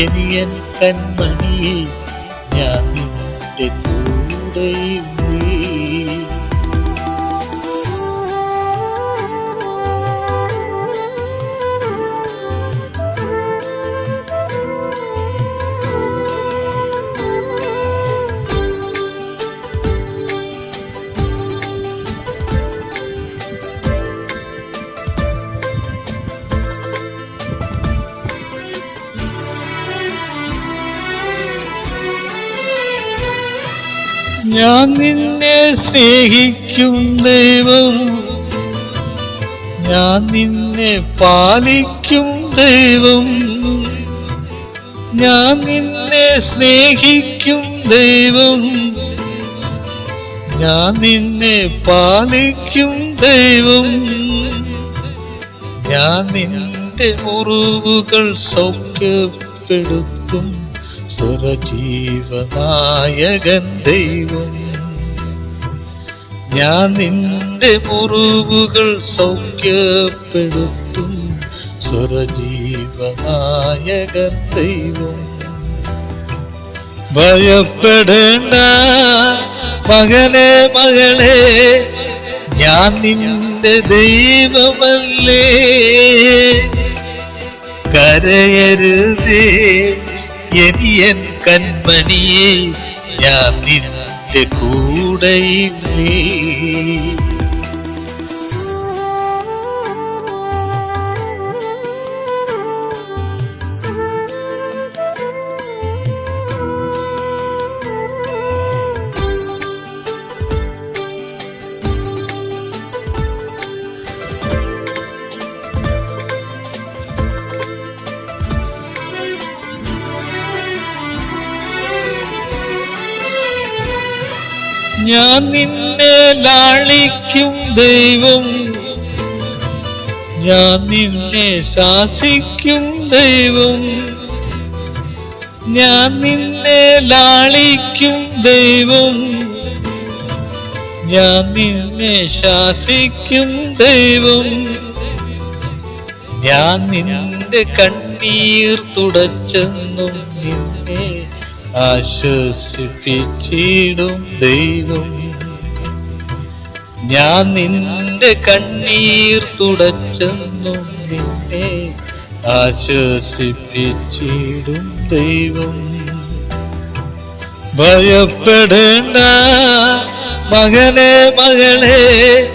ഇനിയൻ കൺമണിയെ ഞാൻ നിന്റെ കൂടെയുണ്ടേ. ഞാൻ നിന്നെ സ്നേഹിക്കും ദൈവം. ഞാൻ നിന്നെ പാലിക്കും ദൈവം. ഞാൻ നിന്നെ സ്നേഹിക്കും ദൈവം. ഞാൻ നിന്നെ പാലിക്കും ദൈവം. ഞാൻ നിന്റെ മുറിവുകൾ സൗഖ്യപ്പെടുത്തും. സ്വരജീവനായകൻ ദൈവം ഞാൻ നിന്റെ മുറിവുകൾ സൗഖ്യപ്പെടുത്തും സ്വരജീവനായകൻ ദൈവം ഭയപ്പെടേണ്ട മകനെ മകളെ ഞാൻ നിന്റെ ദൈവമല്ലേ. കരയരുതേ എനിയൻ കൺമണിയെ ഞാൻ നിന്റെ കൂടെയില്ലേ ഞാൻ നിന്നെ ലാളിക്കും ദൈവം. ഞാൻ നിന്നെ ശാസിക്കും ദൈവം. ഞാൻ നിന്നെ ലാളിക്കും ദൈവം. ഞാൻ നിന്നെ ശാസിക്കും ദൈവം. ഞാൻ നിന്റെ കണ്ണീർ തുടച്ചെന്നും നിന്നെ ആശ്വസിപ്പിച്ചിടും ദൈവം. ഞാൻ നിന്റെ കണ്ണീർ തുടച്ചെന്നും നിന്നെ ആശ്വസിപ്പിച്ചിടും ദൈവം. ഭയപ്പെടേണ്ട മകനെ മകളെ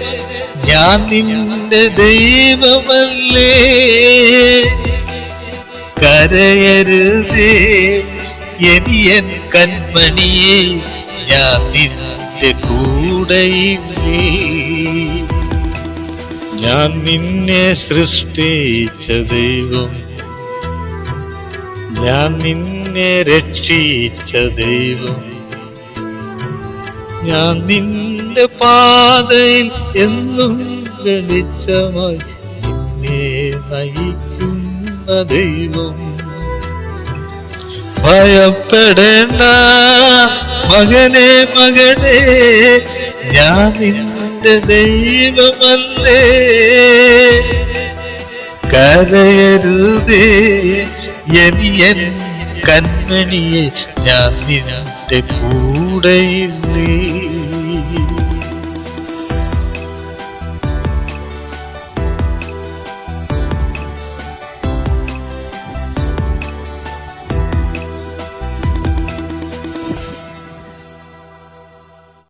ഞാൻ നിന്റെ ദൈവമല്ലേ? കരയരുതേ. എനിയൻ കൺമണിയെ ഞാൻ നിന്റെ കൂടെയില്ലേ ഞാൻ നിന്നെ സൃഷ്ടിച്ച ദൈവം. ഞാൻ നിന്നെ രക്ഷിച്ച ദൈവം. ഞാൻ നിന്റെ പാതയിൽ എന്നും വെളിച്ചമായി നിന്നെ നയിക്കുന്ന ദൈവം. ഭയപ്പെടേണ്ട. മകനെ മകനെ ഞാൻ നിന്റെ ദൈവമല്ലേ. കരയരുതേ എനിയൻ കൺമണിയെ ഞാൻ നിന്റെ കൂടെയില്ലേ.